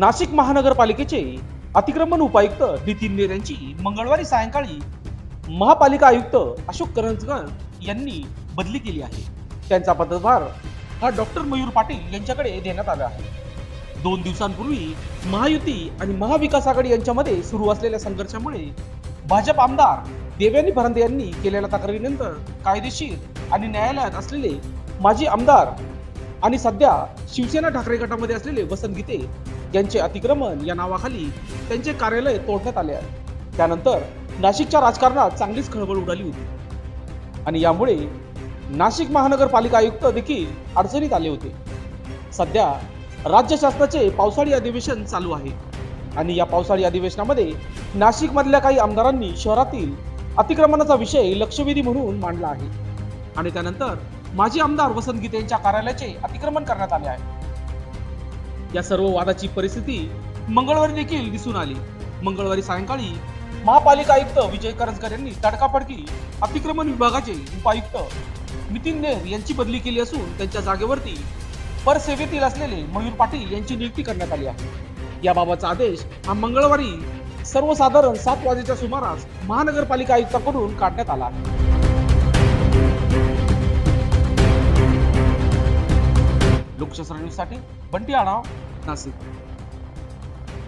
नाशिक महानगरपालिकेचे अतिक्रमण उपायुक्त नितीन नेर यांची मंगळवारी सायंकाळी महापालिका आयुक्त अशोक करंजकर यांनी बदली केली आहे. त्यांचा पदभार हा डॉक्टर मयूर पाटील यांच्याकडे देण्यात आला आहे. दोन दिवसांपूर्वी महायुती आणि महाविकास आघाडी यांच्यामध्ये सुरू असलेल्या संघर्षामुळे भाजप आमदार देवयानी भरंदे यांनी केलेल्या तक्रारीनंतर कायदेशीर आणि न्यायालयात असलेले माजी आमदार आणि सध्या शिवसेना ठाकरे गटामध्ये असलेले वसंत गीते यांचे अतिक्रमण या नावाखाली त्यांचे कार्यालय तोडण्यात आले आहे. त्यानंतर नाशिकच्या राजकारणात चांगलीच खळबळ उडाली होती. आणि यामुळे नाशिक महानगरपालिका आयुक्त देखील अडचणीत आले होते. सध्या राज्य शासनाचे पावसाळी अधिवेशन चालू आहे. आणि या पावसाळी अधिवेशनामध्ये नाशिकमधल्या काही आमदारांनी शहरातील अतिक्रमणाचा विषय लक्षवेधी म्हणून मांडला आहे. आणि त्यानंतर माजी आमदार वसंत गीते यांच्या कार्यालयाचे अतिक्रमण करण्यात आले आहे. या सर्व वादाची परिस्थिती मंगळवारी देखील दिसून आली. मंगळवारी सायंकाळी महापालिका आयुक्त विजय करंजकर यांनी तडकाफडकी अतिक्रमण विभागाचे उपायुक्त नितीन नेर यांची बदली केली असून त्यांच्या जागेवरती परसेवेतील असलेले मयूर पाटील यांची नियुक्ती करण्यात आली आहे. याबाबतचा आदेश हा मंगळवारी सर्वसाधारण सात वाजेच्या सुमारास महानगरपालिका आयुक्ताकडून काढण्यात आला आहे न्यूजसाठी बंटी आणाव नाशिक.